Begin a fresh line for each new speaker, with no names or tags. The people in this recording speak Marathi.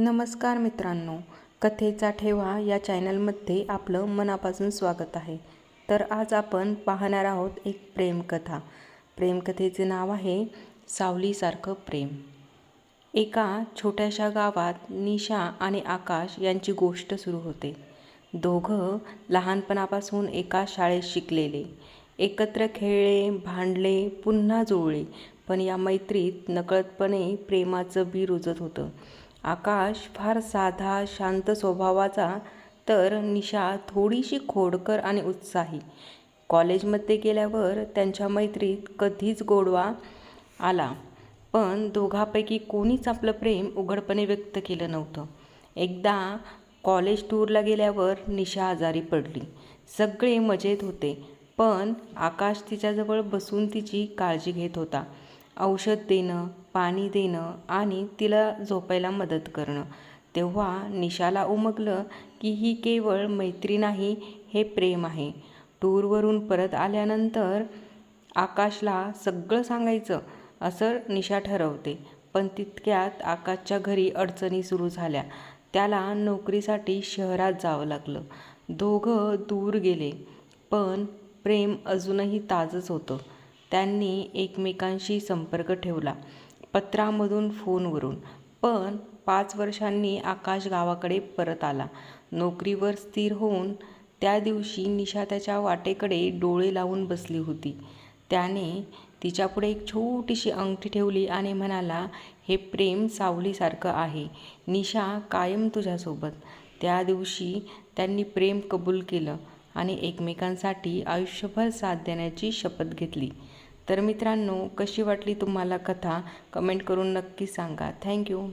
नमस्कार मित्रांनो कथेचा ठेवा या चॅनलमध्ये आपलं मनापासून स्वागत आहे. तर आज आपण पाहणार आहोत एक प्रेमकथा. प्रेमकथेचे नाव आहे सावलीसारखं प्रेम. एका छोट्याशा गावात निशा आणि आकाश यांची गोष्ट सुरू होते. दोघं लहानपणापासून एका शाळेत शिकलेले. एकत्र खेळले भांडले पुन्हा जुळले पण या मैत्रीत नकळतपणे प्रेमाचं बी रुजत होतं. आकाश फार साधा शांत स्वभावाचा तर निशा थोडीशी खोडकर आणि उत्साही. कॉलेजमध्ये गेल्यावर त्यांच्या मैत्रीत कधीच गोडवा आला पण दोघापैकी कोणीच आपलं प्रेम उघडपणे व्यक्त केलं नव्हतं. एकदा कॉलेज टूरला गेल्यावर निशा आजारी पडली. सगळे मजेत होते पण आकाश तिच्याजवळ बसून तिची काळजी घेत होता. औषध देणं पाणी देणं आणि तिला झोपायला मदत करणं. तेव्हा निशाला उमगलं की ही केवळ मैत्री नाही हे प्रेम आहे. टूरवरून परत आल्यानंतर आकाशला सगळं सांगायचं असं निशा ठरवते. पण तितक्यात आकाशच्या घरी अडचणी सुरू झाल्या. त्याला नोकरीसाठी शहरात जावं लागलं. दोघं दूर गेले. पण प्रेम अजूनही ताजंच होतं. त्यांनी एकमेकांशी संपर्क ठेवला पत्रामधून फोनवरून पण पाच वर्षांनी आकाश गावाकडे परत आला. नोकरीवर स्थिर होऊन त्या दिवशी निशा त्याच्या वाटेकडे डोळे लावून बसली होती. त्याने तिच्यापुढे एक छोटीशी अंगठी ठेवली आणि म्हणाला हे प्रेम सावलीसारखं आहे. निशा कायम तुझ्यासोबत. त्या दिवशी त्यांनी प्रेम कबूल केलं. आणि एकमेकांसाठी आयुष्यभर साथ देण्याची शपथ घेतली. तर मित्रांनो कशी वाटली तुम्हाला कथा? कमेंट करून नक्की सांगा. थँक्यू.